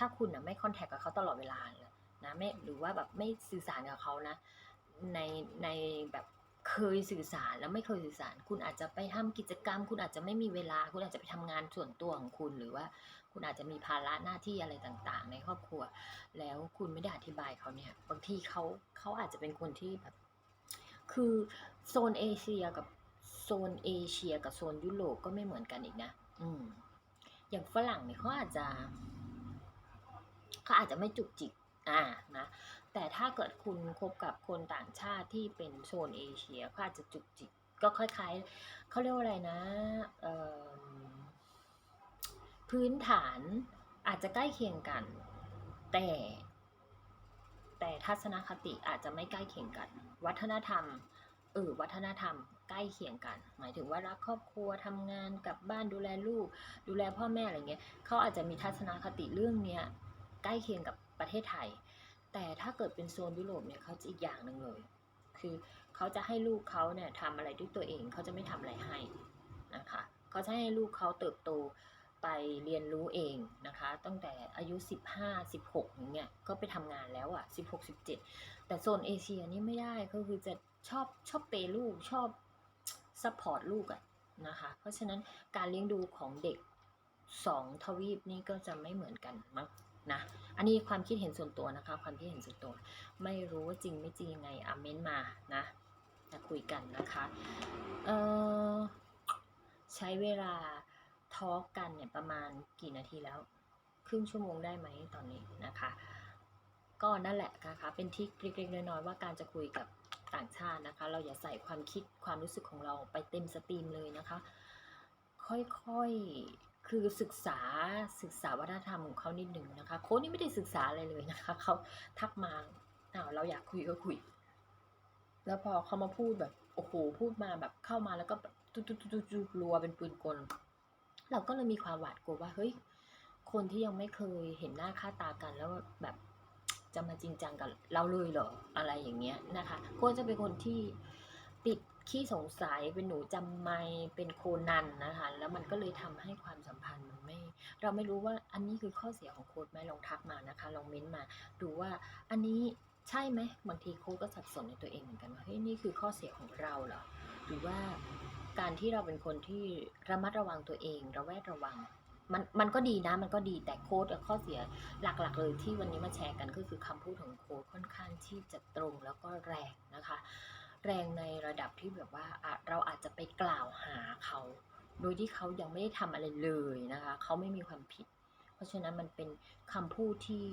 ถ้าคุณนะไม่คอนแทคกับเขาตลอดเวลานะไม่หรือว่าแบบไม่สื่อสารกับเขานะ ในในแบบเคยสื่อสารแล้วไม่เคยสื่อสาร คุณอาจจะไปทำกิจกรรม คุณอาจจะไม่มีเวลา คุณอาจจะไปทำงานส่วนตัวของคุณ หรือว่าคุณอาจจะมีภาระหน้าที่อะไรต่างๆ ในครอบครัว แล้วคุณไม่ได้อธิบายเขาเนี่ยบางทีเขาเขาอาจจะเป็นคนที่แบบ คือโซนเอเชียกับโซนเอเชีย กับโซนยุโรปก็ไม่เหมือนกันอีกนะ อืมอย่างฝรั่งเนี่ยเขาอาจจะ เขาอาจจะไม่จุกจิกอ่านะแต่ถ้าเกิดคุณคบกับคนต่างชาติที่เป็นโซนเอเชียเขาอาจจะจุกจิกก็คล้ายๆเขาเรียกว่าอะไรนะเอ่อพื้นฐานอาจจะใกล้เคียงกัน แต่แต่ทัศนคติอาจจะไม่ใกล้เคียงกัน วัฒนธรรมเออวัฒนธรรมใกล้เคียงกัน หมายถึงว่ารักครอบครัวทำงานกลับบ้านดูแลลูก ดูแลพ่อแม่อะไรเงี้ยเขาอาจจะมีทัศนคติเรื่องเนี้ย ใกล้เคียงกับประเทศไทย แต่ถ้าเกิดเป็นโซนยุโรปเนี่ยเขาจะอีกอย่างหนึ่งเลย คือเขาจะให้ลูกเขาเนี่ยทำอะไรด้วยตัวเองเขาจะไม่ทำอะไรให้นะคะเขาจะให้ลูกเขาเติบโตไปเรียนรู้เองนะคะ ตั้งแต่อายุ 15 16อย่างเงี้ยก็ไปทำงานแล้วอะ16 17 แต่โซนเอเชียนี่ไม่ได้ก็คือจะชอบชอบเปย์ลูกชอบซัพพอร์ตลูกอะนะคะ เพราะฉะนั้นการเลี้ยงดูของเด็กสองทวีปนี่ก็จะไม่เหมือนกันมั้ง นะอันนี้ความคิดเห็นส่วนตัวนะคะ ความคิดเห็นส่วนตัว ไม่รู้ว่าจริงไม่จริงยังไงอาเมนมานะจะคุยกันนะคะเออใช้เวลาทอล์กกันเนี่ยประมาณกี่นาทีแล้ว ครึ่งชั่วโมงได้ไหมตอนนี้นะคะ ก็นั่นแหละนะคะ เป็นทริคเล็กๆน้อยๆว่าการจะคุยกับต่างชาตินะคะ เราอย่าใส่ความคิดความรู้สึกของเราไปเต็มสตรีมเลยนะคะ ค่อยๆ คือศึกษาศึกษาวัฒนธรรมของเขานิดหนึ่งนะคะ โค้ชนี่ไม่ได้ศึกษาอะไรเลยนะคะเขาทักมาอ้าวเราอยากคุยก็คุย แล้วพอเขามาพูดแบบโอ้โหพูดมาแบบเข้ามาแล้วก็แบบตุ๊ดๆๆๆรัวเป็นปืนกล เราก็เลยมีความหวาดกลัวว่าเฮ้ยคนที่ยังไม่เคยเห็นหน้าค่าตากันแล้วแบบจะมาจริงจังกับเราเลยเหรออะไรอย่างเงี้ยนะคะก็จะเป็นคนที่ ขี้สงสัยเป็นหนูจำไม่เป็นโคนันนะคะ แล้วมันก็เลยทำให้ความสัมพันธ์มันไม่ เราไม่รู้ว่าอันนี้คือข้อเสียของโค้ดไหมลองทักมานะคะ ลองเม้นมาดูว่าอันนี้ใช่ไหมบางทีโค้ดก็สับสนในตัวเองเหมือนกันว่าเฮ้ยนี่คือข้อเสียของเราเหรอหรือว่าการที่เราเป็นคนที่ระมัดระวังตัวเองระแวดระวังมันมันก็ดีนะมันก็ดีแต่โค้ดข้อเสียหลักๆ เลยที่วันนี้มาแชร์กันก็คือคำพูดของโค้ดค่อนข้างที่จะตรงแล้วก็แรงนะคะ แรงในระดับที่แบบว่าเราอาจจะไปกล่าวหาเขา โดยที่เขายังไม่ได้ทำอะไรเลยนะคะเขาไม่มีความผิด เพราะฉะนั้นมันเป็นคำพูดที่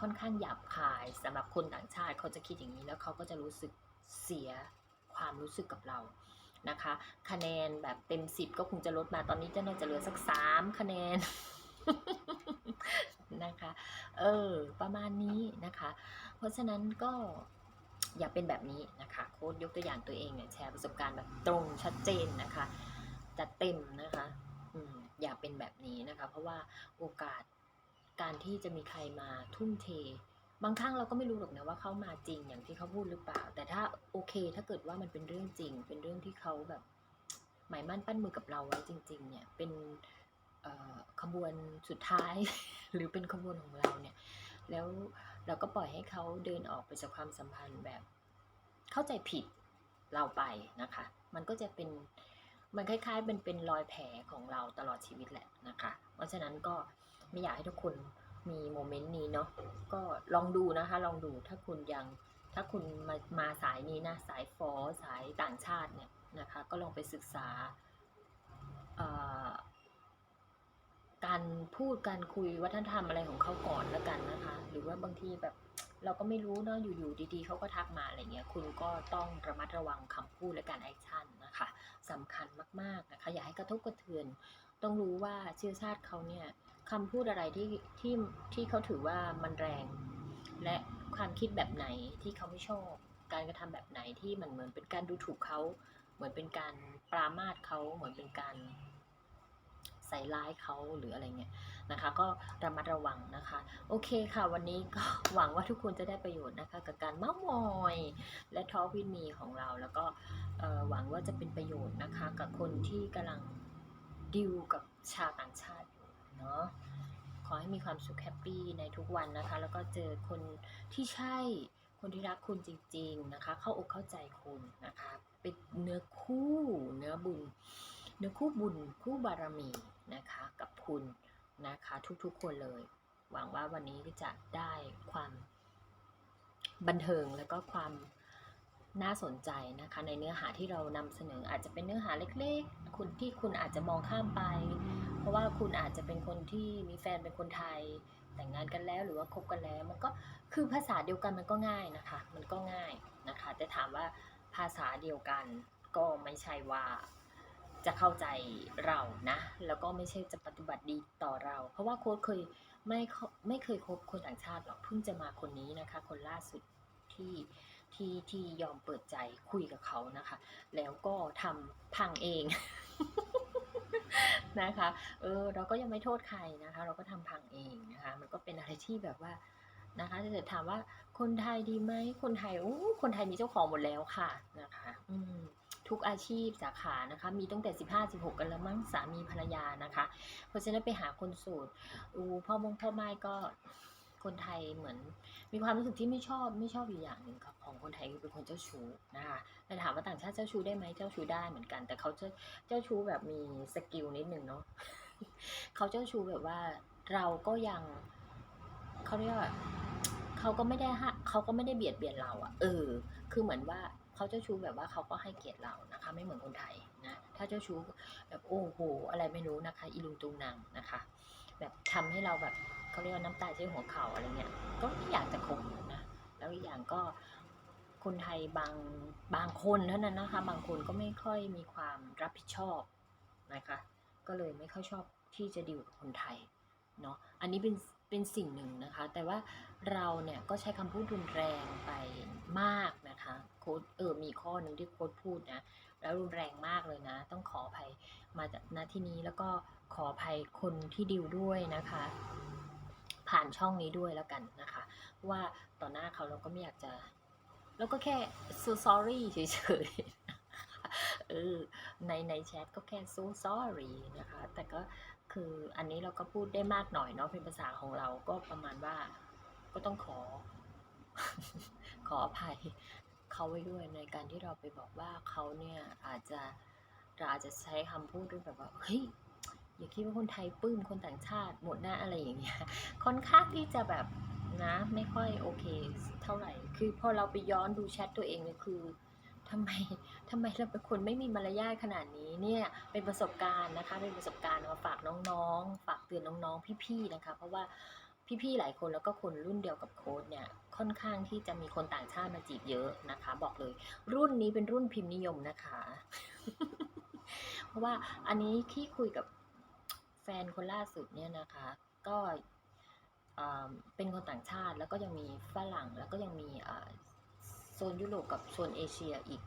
ค่อนข้างหยาบคายสำหรับคนต่างชาติเขาจะคิดอย่างนี้แล้วเขาก็จะรู้สึกเสียความรู้สึกกับเรานะคะ คะแนนแบบเต็ม 10 ก็คงจะลดมาตอนนี้จะน่าจะเหลือสัก 3 คะแนนนะคะ เออ ประมาณนี้นะคะ เพราะฉะนั้นก็ อย่าเป็นแบบนี้นะคะโค้ดยกตัวอย่างตัวเองเนี่ยแชร์ประสบการณ์แบบตรงชัดเจนนะคะจัดเต็มนะคะอย่าเป็นแบบนี้นะคะ เพราะว่าโอกาสการที่จะมีใครมาทุ่มเท บางครั้งเราก็ไม่รู้หรอกนะว่าเขามาจริงอย่างที่เขาพูดหรือเปล่า แต่ถ้าโอเค ถ้าเกิดว่ามันเป็นเรื่องจริง เป็นเรื่องที่เขาแบบหมายมั่นปั้นมือกับเราไว้จริง ๆ เนี่ยเป็นขบวนสุดท้าย หรือเป็นขบวนของเราเนี่ย แล้ว เราก็ปล่อยให้เขาเดินออกไปจากความสัมพันธ์แบบ เข้าใจผิดเราไปนะคะ มันก็จะเป็นมันคล้ายๆเป็นเป็นรอยแผลของเราตลอดชีวิตแหละนะคะ เพราะฉะนั้นก็ไม่อยากให้ทุกคนมีโมเมนต์นี้เนาะก็ลองดูนะคะ ลองดูถ้าคุณยังถ้าคุณมามาสายนี้นะ สายฟอสายต่างชาติเนี่ยนะคะ ก็ลองไปศึกษา การพูดการคุยวัฒนธรรมอะไรของเขาก่อนแล้วกันนะคะ หรือว่าบางทีแบบเราก็ไม่รู้เนาะอยู่ๆดีๆเขาก็ทักมาอะไรเงี้ยคุณก็ต้องระมัดระวังคำพูดและการแอคชั่นนะคะสำคัญมากๆนะคะอย่าให้กระทบกระเทือน ต้องรู้ว่าเชื้อชาติเขาเนี่ยคำพูดอะไรที่ที่ที่เขาถือว่ามันแรง และความคิดแบบไหนที่เขาไม่ชอบการกระทำแบบไหนที่มันเหมือนเป็นการดูถูกเขา เหมือนเป็นการปรามาสเขาเหมือนเป็นการ ใส่ร้ายเขาหรืออะไรเงี้ยนะคะ ก็ระมัดระวังนะคะ โอเคค่ะ วันนี้ก็หวังว่าทุกคนจะได้ประโยชน์นะคะ กับการเมามอย และทอวินมีของเรา แล้วก็หวังว่าจะเป็นประโยชน์นะคะ กับคนที่กำลังดิวกับชาวต่างชาติอยู่เนาะขอให้มีความสุขแฮปปี้ในทุกวันนะคะ แล้วก็เจอคนที่ใช่คนที่รักคุณจริง ๆนะคะ เข้าอกเข้าใจคุณนะคะ เป็นเนื้อคู่เนื้อบุญ เนื้อคู่บุญคู่บารมีนะคะกับคุณนะคะทุกๆคนเลย หวังว่าวันนี้จะได้ความบันเทิงแล้วก็ความน่าสนใจนะคะในเนื้อหาที่เรานำเสนออาจจะเป็นเนื้อหาเล็กๆ คุณที่คุณอาจจะมองข้ามไป เพราะว่าคุณอาจจะเป็นคนที่มีแฟนเป็นคนไทย แต่งงานกันแล้วหรือว่าคบกันแล้ว มันก็คือภาษาเดียวกันมันก็ง่ายนะคะ มันก็ง่ายนะคะ แต่ถามว่าภาษาเดียวกันก็ไม่ใช่ว่า จะเข้าใจเรานะ แล้วก็ไม่ใช่จะปฏิบัติดีต่อเรา เพราะว่าโค้ดเคยไม่ไม่เคยคบคนต่างชาติหรอกเพิ่งจะมาคนนี้นะคะ คนล่าสุดที่ที่ที่ยอมเปิดใจคุยกับเขานะคะ แล้วก็ทำพังเองนะคะ เออเราก็ยังไม่โทษใครนะคะ เราก็ทำพังเองนะคะ มันก็เป็นอะไรที่แบบว่านะคะถ้าเกิดถามว่าคนไทยดีไหมคนไทยโอ้คนไทยมีเจ้าของหมดแล้วค่ะนะคะ อืม ทุกอาชีพสาขานะคะ มีตั้งแต่ 15 16 กันแล้วมั้งสามีภรรยานะคะ เพราะฉะนั้นไปหาคนสูตรอูพ่อมงพ่อไม้ก็คนไทยเหมือน มีความรู้สึกที่ไม่ชอบไม่ชอบอยู่อย่างหนึ่งครับของคนไทยคือเป็นคนเจ้าชู้นะคะแต่ถามว่าต่างชาติเจ้าชู้ได้ไหมเจ้าชู้ได้เหมือนกัน แต่เขาจะเจ้าชู้แบบมีสกิลนิดนึงเนาะเขาเจ้าชู้แบบว่าเราก็ยังเขาเรียกว่าเขาก็ไม่ได้ฮะเขาก็ไม่ได้เบียดเบียนเราอะเออ คือเหมือนว่า เขาเจ้าชู้แบบว่าเขาก็ให้เกียรติเรานะคะ ไม่เหมือนคนไทยนะถ้าเจ้าชู้แบบโอ้โหอะไรไม่รู้นะคะอีลุงตุงนางนะคะ แบบทำให้เราแบบเขาเรียกว่าน้ำตาเชื่อหัวเข่าอะไรเงี้ยก็ไม่อยากจะคบนะแล้วอีกอย่างก็คนไทยบางบางคนเท่านั้นนะคะ บางคนก็ไม่ค่อยมีความรับผิดชอบนะคะ ก็เลยไม่ค่อยชอบที่จะดิวกับคนไทยเนาะอันนี้เป็นเป็นสิ่งหนึ่งนะคะ แต่ว่าเราเนี่ยก็ใช้คำพูดรุนแรงไปมากนะคะ ค้ดเออมีข้อหนึ่งที่โค้ดพูดนะแล้วรุนแรงมากเลยนะ ต้องขออภัยมาจากณที่นี้แล้วก็ขออภัยคนที่ดิวด้วยนะคะ ผ่านช่องนี้ด้วยแล้วกันนะคะ ว่าต่อหน้าเขาเราก็ไม่อยากจะเราก็แค่ so sorry เฉยๆเออในในแชทก็แค่ so sorry นะคะ แต่ก็คืออันนี้เราก็พูดได้มากหน่อยเนาะเป็นภาษาของเราก็ประมาณว่าก็ต้องขอ ขออภัย เขาไว้ด้วยในการที่เราไปบอกว่าเขาเนี่ยอาจจะเราอาจจะใช้คำพูดด้วยแบบว่าเฮ้ยอย่าคิดว่าคนไทยปื้มคนต่างชาติหมดหน้าอะไรอย่างเงี้ยค่อนข้างที่จะแบบนะไม่ค่อยโอเคเท่าไหร่ คือพอเราไปย้อนดูแชทตัวเองเนี่ยคือทำไมทำไมเราเป็นคนไม่มีมารยาทขนาดนี้เนี่ยเป็นประสบการณ์นะคะเป็นประสบการณ์มาฝากน้องๆ ฝากเตือนน้องๆ พี่ๆนะคะ เพราะว่า พี่ๆหลายคนแล้วก็คนรุ่นเดียวกับโค้ดเนี่ยค่อนข้างที่จะมีคนต่างชาติมาจีบเยอะนะคะ บอกเลย รุ่นนี้เป็นรุ่นพิมพ์นิยมนะคะ เพราะว่าอันนี้ที่คุยกับแฟนคนล่าสุดเนี่ยนะคะ ก็เอ่อเป็นคนต่างชาติแล้วก็ยังมีฝรั่งแล้วก็ยังมีโซนยุโรปกับโซนเอเชียอีก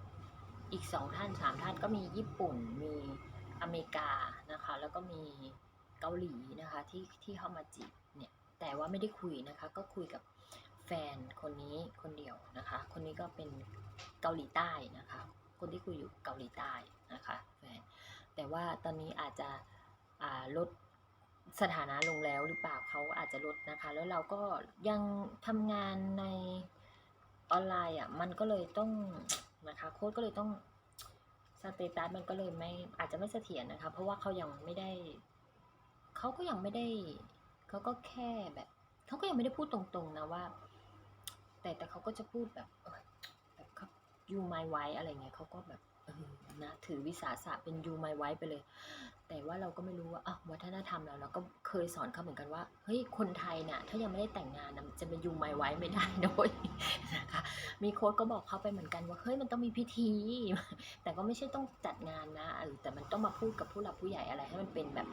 อีกสองท่านสามท่านก็มีญี่ปุ่นมีอเมริกานะคะ แล้วก็มีเกาหลีนะคะที่ที่เข้ามาจีบเนี่ย แต่ว่าไม่ได้คุยนะคะ ก็คุยกับแฟนคนนี้คนเดียวนะคะ คนนี้ก็เป็นเกาหลีใต้นะคะ คนที่คุยอยู่เกาหลีใต้นะคะแฟนแต่ว่าตอนนี้อาจจะลดสถานะลงแล้วหรือเปล่าเขาอาจจะลดนะคะ แล้วเราก็ยังทำงานในออนไลน์อะมันก็เลยต้องนะคะโค้ดก็เลยต้องสเตตัสมันก็เลยไม่อาจจะไม่เสถียรนะคะ เพราะว่าเขายังไม่ได้เขาก็ยังไม่ได้ เขาก็แค่แบบเขาก็ยังไม่ได้พูดตรงๆนะว่า แต่แต่เขาก็จะพูดแบบแบบเขา you my wife อะไรเงี้ยเขาก็แบบ นะถือวิสาสะเป็น you my wife ไปเลย แต่ว่าเราก็ไม่รู้ว่าอะวัฒนธรรมเราเราก็เคยสอนเขาเหมือนกันว่าเฮ้ยคนไทยเนี่ยถ้ายังไม่ได้แต่งงานนะจะเป็นยูไมไว้ไม่ได้นะเว้ยนะคะมีโค้ดก็บอกเขาไปเหมือนกันว่าเฮ้ยมันต้องมีพิธี แต่ก็ไม่ใช่ต้องจัดงานนะเออแต่มันต้องมาพูดกับผู้หลักผู้ใหญ่อะไรให้มันเป็นแบบ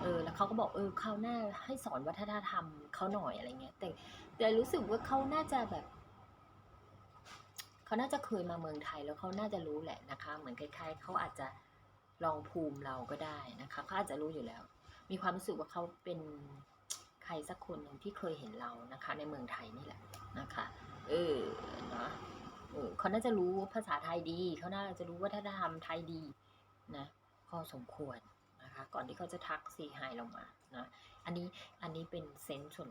เออแล้วเขาก็บอกเออคราหน้าให้สอนวัฒนธรรมเขาหน่อยอะไรเงี้ยแต่แต่รู้สึกว่าเขาน่าจะแบบ เขาน่าจะเคยมาเมืองไทยแล้วเขาน่าจะรู้แหละนะคะ เหมือนคล้าย ๆ เขาอาจจะลองภูมิเราก็ได้นะคะเขาอาจจะรู้อยู่แล้ว มีความรู้สึกว่าเขาเป็นใครสักคนหนึ่งที่เคยเห็นเรานะคะ ในเมืองไทยนี่แหละนะคะ เออเนาะเออเขาน่าจะรู้ภาษาไทยดี เขาน่าจะรู้วัฒนธรรมไทยดีนะพอสมควรนะคะ ก่อนที่เขาจะทักซีไฮเรามานะ อันนี้อันนี้เป็นเซนส์ส่วน